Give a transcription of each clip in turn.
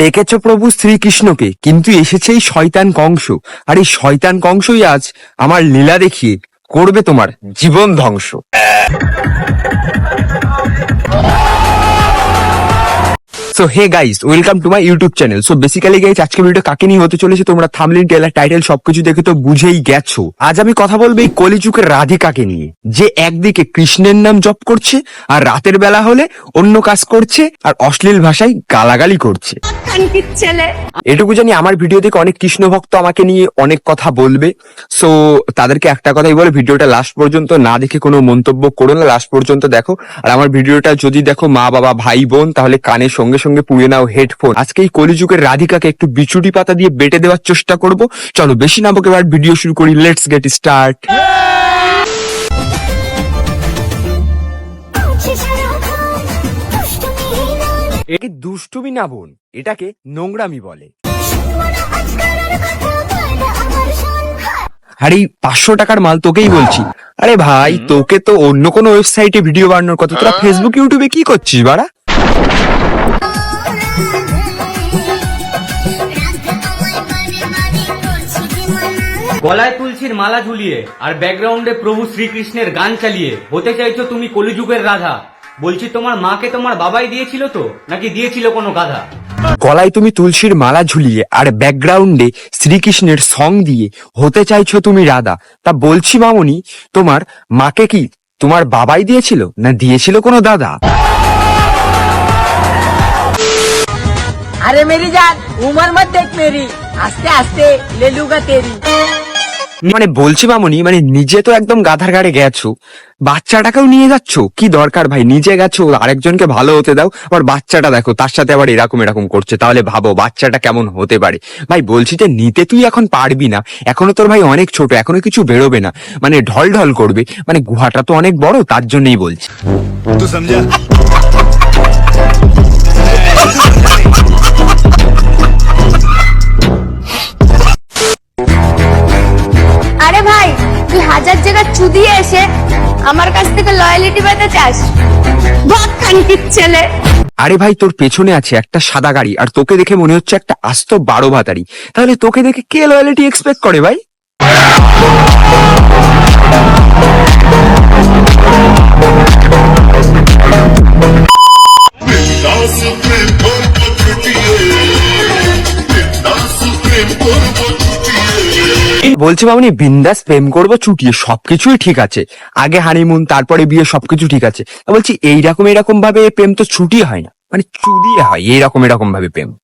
ডেকেছ প্রভু শ্রীকৃষ্ণকে, কিন্তু এসেছে এই শয়তান কংস। আর এই শয়তান কংসই আজ আমার লীলা দেখিয়ে করবে তোমার জীবন ধ্বংস। So hey guys welcome to my YouTube channel so basically guys আজকে ভিডিও কাকে নিয়ে হতে চলেছে তোমরা থামলিন টেলার টাইটেল সবকিছু দেখে তো বুঝেই গেছো। আজ আমি কথা বলব এই কলিযুগের রাধিকাকে নিয়ে, যে একদিকে কৃষ্ণের নাম জপ করছে আর রাতের বেলা হলে অন্য কাজ করছে আর অশ্লীল ভাষায় গালাগালি করছে। এটুকু জানি আমার ভিডিও দেখে অনেক কৃষ্ণ ভক্ত আমাকে নিয়ে অনেক কথা বলবে। সো তাদেরকে একটা কথাই বলে, ভিডিওটা লাস্ট পর্যন্ত না দেখে কোনো মন্তব্য করো না লাস্ট পর্যন্ত দেখো। আর আমার ভিডিওটা যদি দেখো মা, বাবা, ভাই, বোন, তাহলে কানের সঙ্গে সঙ্গে পুড়ে নাও হেডফোন আজকে এই কলিযুগের রাধিকাকে একটু বিচুটি পাতা দিয়ে বেটে দেওয়ার চেষ্টা করব। চলো বেশি না এবার ভিডিও শুরু করি লেটস গেট স্টার্ট একে দুষ্টুমি না বোন এটাকে নোংরামি বলে। আর এই পাঁচশো টাকার মাল তোকেই বলছি। আরে ভাই তোকে তো অন্য কোনো ওয়েবসাইটে ভিডিও বানানোর কথা। তোরা ফেসবুক ইউটিউবে কি করছিস বাড়া? গলায় তুলসীর মালা ঝুলিয়ে আর ব্যাকগ্রাউন্ডে প্রভু শ্রীকৃষ্ণের গান চালিয়ে হতে চাইছো তুমি কলিযুগের রাধা বলছি তোমার মাকে তোমার বাবাই দিয়েছিল তো? নাকি দিয়েছিল কোনো গাধা? গলায় তুমি তুলসীর মালা ঝুলিয়ে আর ব্যাকগ্রাউন্ডে শ্রীকৃষ্ণের সং দিয়ে হতে চাইছো তুমি রাধা। তা বলছি মামনি তোমার মাকে কি তোমার বাবাই দিয়েছিল? না দিয়েছিল কোনো দাদা? আরে মেরি যান উমার মত দেখ মেরি। আস্তে আস্তে লেলুগা তেরি। মানে বলছি মামনি মানে নিজে তো একদম গাধার গাড়ে গেছো। বাচ্চাটাকেও নিয়ে যাচ্ছ? কি দরকার ভাই? নিজে গেছো, আরেকজনকে ভালো হতে দাও। আবার বাচ্চাটা দেখো, তার সাথে আবার এরকম এরকম করছে। তাহলে ভাবো, বাচ্চাটা কেমন হতে পারে? ভাই, বলছি যে নিতে তুই এখন পারবি না। এখনও তোর ভাই অনেক ছোট, এখনও কিছু বেরোবে না। মানে ঢল ঢল করবে। মানে গুহাটা তো অনেক বড়, তার জন্যই বলছি। চুদিয়ে এসে আমার কাছ থেকে লয়ালিটি পেতে চাস? ভাগ কানকির ছেলে। আরে ভাই, তোর পেছনে আছে একটা সাদা গাড়ি, আর তোকে দেখে মনে হচ্ছে একটা আস্ত বারো ভাতারি। তাহলে তোকে দেখে কে লয়ালিটি এক্সপেক্ট করে ভাই? বলছি মামনি, বিন্দাস প্রেম করব, চুটিয়ে সবকিছুই ঠিক আছে। আগে হানিমুন তারপরে বিয়ে, সবকিছু ঠিক আছে। বলছি এইরকম এরকম ভাবে প্রেম তো ছুটি হয় না। মানে চুরিয়ে হয় এইরকম এরকম ভাবে প্রেম।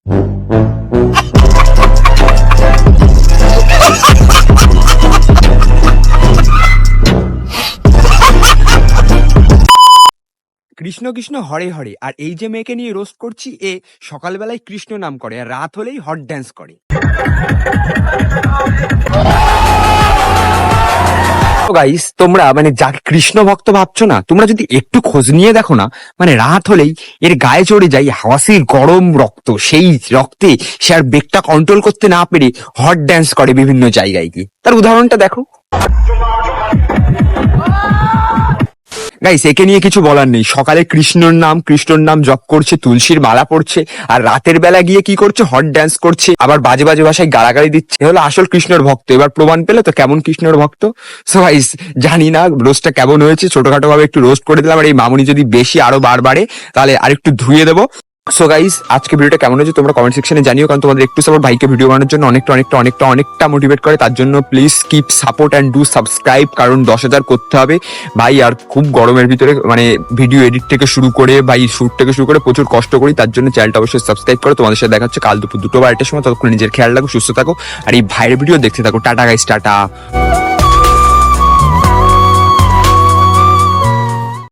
কৃষ্ণ কৃষ্ণ হরে হরে। আর এই যে মেয়েকে নিয়ে রোস্ট করছি, এ সকালবেলায় কৃষ্ণ নাম করে আর রাত হলেই হট ড্যান্স করে। গাইস তোমরা মানে যাকে কৃষ্ণ ভক্ত ভাবছ না, তোমরা যদি একটু খোঁজ নিয়ে দেখো না মানে রাত হলেই এর গায়ে চড়ে যায় হাওয়াসির গরম রক্ত। সেই রক্তে সে আর বেগটা কন্ট্রোল করতে না পেরে হট ড্যান্স করে বিভিন্ন জায়গায় গিয়ে। তার উদাহরণটা দেখো। গাইস একে নিয়ে কিছু বলার নেই। সকালে কৃষ্ণর নাম কৃষ্ণর নাম জপ করছে, তুলসীর মালা পড়ছে, আর রাতের বেলা গিয়ে কি করছে? হট ড্যান্স করছে, আবার বাজে বাজে ভাষায় গালাগালি দিচ্ছে। হলো আসল কৃষ্ণর ভক্ত। এবার প্রমাণ পেলে তো কেমন কৃষ্ণর ভক্ত? সো গাইস জানি না রোস্টটা কেমন হয়েছে। ছোটখাটো ভাবে একটু রোস্ট করে দিলাম, আর এই মামুনি যদি বেশি আরও বাড়ে, তাহলে আরেকটু ধুয়ে দেবো। সো গাইস আজকে ভিডিওটা কেমন হয়েছে তোমরা কমেন্ট সেকশনে জানিও, কারণ তোমাদের একটু সাপোর্ট ভাইকে ভিডিও বানানোর জন্য অনেকটা অনেকটা অনেকটা অনেকটা মোটিভেট করে। তার জন্য please keep support and do subscribe কারণ দশ হাজার করতে হবে। ভাই, আর খুব গরমের ভিতরে মানে ভিডিও এডিট থেকে শুরু করে, ভাই শ্যুট থেকে শুরু করে প্রচুর কষ্ট করি। তার জন্য চ্যানেলটা অবশ্যই সাবস্ক্রাইব করো। তোমাদের সাথে দেখা হচ্ছে কাল দুপুর দুটো বারোটার সময়। ততক্ষণ নিজের খেয়াল রাখো, সুস্থ থাকো। আর এই ভাইয়ের ভিডিও দেখতে থাকো। Tata guys tata.